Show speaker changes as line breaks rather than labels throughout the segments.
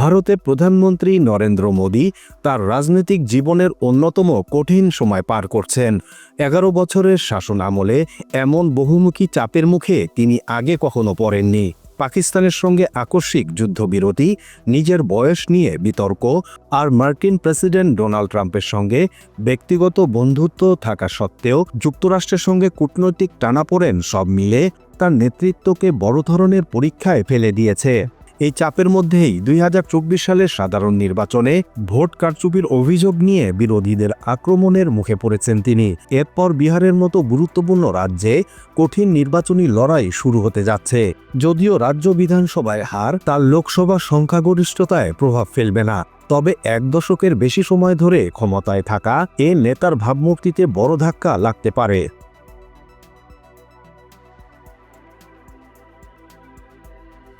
ভারতের প্রধানমন্ত্রী নরেন্দ্র মোদী তার রাজনৈতিক জীবনের অন্যতম কঠিন সময় পার করছেন। এগারো বছরের শাসন আমলে এমন বহুমুখী চাপের মুখে তিনি আগে কখনো পড়েননি। পাকিস্তানের সঙ্গে আকস্মিক যুদ্ধবিরতি, নিজের বয়স নিয়ে বিতর্ক আর মার্কিন প্রেসিডেন্ট ডোনাল্ড ট্রাম্পের সঙ্গে ব্যক্তিগত বন্ধুত্ব থাকা সত্ত্বেও যুক্তরাষ্ট্রের সঙ্গে কূটনৈতিক টানাপোড়েন সব মিলে তার নেতৃত্বকে বড় ধরনের পরীক্ষায় ফেলে দিয়েছে। এই চাপের মধ্যেই দুই হাজার চব্বিশ সালের সাধারণ নির্বাচনে ভোট কারচুপির অভিযোগ নিয়ে বিরোধীদের আক্রমণের মুখে পড়েছেন তিনি। এরপর বিহারের মতো গুরুত্বপূর্ণ রাজ্যে কঠিন নির্বাচনী লড়াই শুরু হতে যাচ্ছে। যদিও রাজ্য বিধানসভায় হার, তার লোকসভা সংখ্যাগরিষ্ঠতায় প্রভাব ফেলবে না। তবে এক দশকের বেশি সময় ধরে ক্ষমতায় থাকা এ নেতার ভাবমূর্তিতে বড় ধাক্কা লাগতে পারে।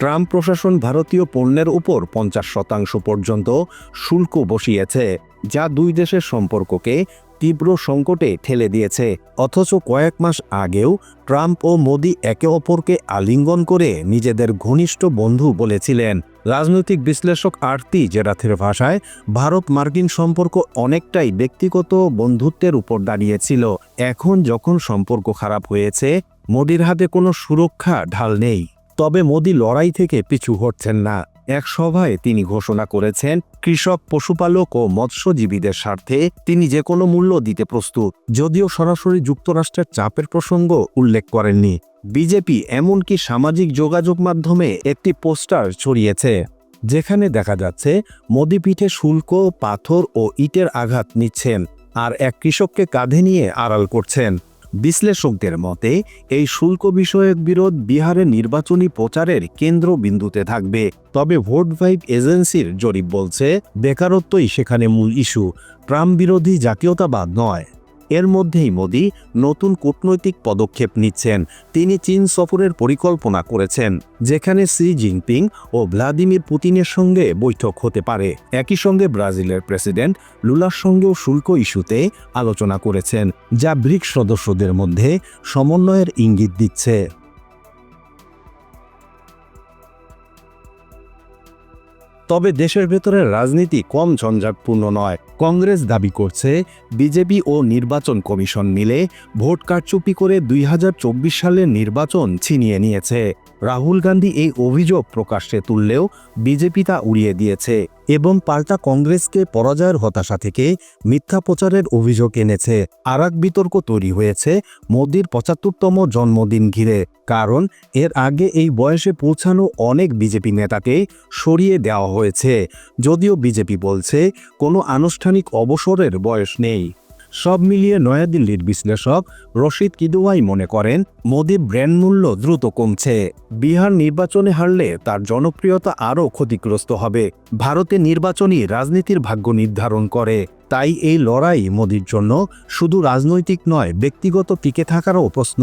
ট্রাম্প প্রশাসন ভারতীয় পণ্যের উপর পঞ্চাশ শতাংশ পর্যন্ত শুল্ক বসিয়েছে, যা দুই দেশের সম্পর্ককে তীব্র সংকটে ঠেলে দিয়েছে। অথচ কয়েক মাস আগেও ট্রাম্প ও মোদি একে অপরকে আলিঙ্গন করে নিজেদের ঘনিষ্ঠ বন্ধু বলেছিলেন। রাজনৈতিক বিশ্লেষক আরতি জেরাথের ভাষায়, ভারত মার্কিন সম্পর্ক অনেকটাই ব্যক্তিগত বন্ধুত্বের উপর দাঁড়িয়েছিল। এখন যখন সম্পর্ক খারাপ হয়েছে, মোদির হাতে কোনো সুরক্ষা ঢাল নেই। তবে মোদি লড়াই থেকে পিছু হটছেন না। এক সভায় তিনি ঘোষণা করেছেন, কৃষক, পশুপালক ও মৎস্যজীবীদের স্বার্থে তিনি যে কোনো মূল্য দিতে প্রস্তুত। যদিও সরাসরি যুক্তরাষ্ট্রের চাপের প্রসঙ্গ উল্লেখ করেননি। বিজেপি এমনকি সামাজিক যোগাযোগ মাধ্যমে একটি পোস্টার ছড়িয়েছে, যেখানে দেখা যাচ্ছে, মোদি পিঠে শুল্ক, পাথর ও ইটের আঘাত নিচ্ছেন, আর এক কৃষককে কাঁধে নিয়ে আড়াল করছেন। বিশ্লেষকদের মতে, এই শুল্ক বিষয়ক বিরোধ বিহারের নির্বাচনী প্রচারের কেন্দ্রবিন্দুতে থাকবে। তবে ভোট ভাইব এজেন্সির জরিপ বলছে, বেকারত্বই সেখানে মূল ইস্যু। ট্রাম্প বিরোধী জাতীয়তাবাদ নয়। এর মধ্যেই মোদি নতুন কূটনৈতিক পদক্ষেপ নিচ্ছেন। তিনি চীন সফরের পরিকল্পনা করেছেন, যেখানে সি জিনপিং ও ভ্লাদিমির পুতিনের সঙ্গে বৈঠক হতে পারে। একই সঙ্গে ব্রাজিলের প্রেসিডেন্ট লুলার সঙ্গেও শুল্ক ইস্যুতে আলোচনা করেছেন, যা ব্রিক্স সদস্যদের মধ্যে সমন্বয়ের ইঙ্গিত দিচ্ছে। তবে দেশের ভেতরে রাজনীতি কম ঝঞ্ঝাটপূর্ণ নয়। কংগ্রেস দাবি করছে, বিজেপি ও নির্বাচন কমিশন মিলে ভোট কারচুপি করে দুই হাজার চব্বিশ সালের নির্বাচন ছিনিয়ে নিয়েছে। রাহুল গান্ধী এই অভিযোগ প্রকাশ্যে তুললেও বিজেপি তা উড়িয়ে দিয়েছে। এবং পাল্টা কংগ্রেসকে পরাজয়ের হতাশা থেকে মিথ্যা প্রচারের অভিযোগ এনেছে। আর বিতর্ক তৈরি হয়েছে মোদির পঁচাত্তরতম জন্মদিন ঘিরে। কারণ, এর আগে এই বয়সে পৌঁছানো অনেক বিজেপি নেতাকে সরিয়ে দেওয়া হয়েছে। যদিও বিজেপি বলছে, কোনো আনুষ্ঠানিক অবসরের বয়স নেই। সব মিলিয়ে নয়াদিল্লির বিশ্লেষক রশিদ কিদুয়াই মনে করেন, মোদী ব্র্যান্ড মূল্য দ্রুত কমছে। বিহার নির্বাচনে হারলে তার জনপ্রিয়তা আরও ক্ষতিগ্রস্ত হবে। ভারতে নির্বাচনই রাজনীতির ভাগ্য নির্ধারণ করে। তাই এই লড়াই মোদির জন্য শুধু রাজনৈতিক নয়, ব্যক্তিগত টিকে থাকারও প্রশ্ন।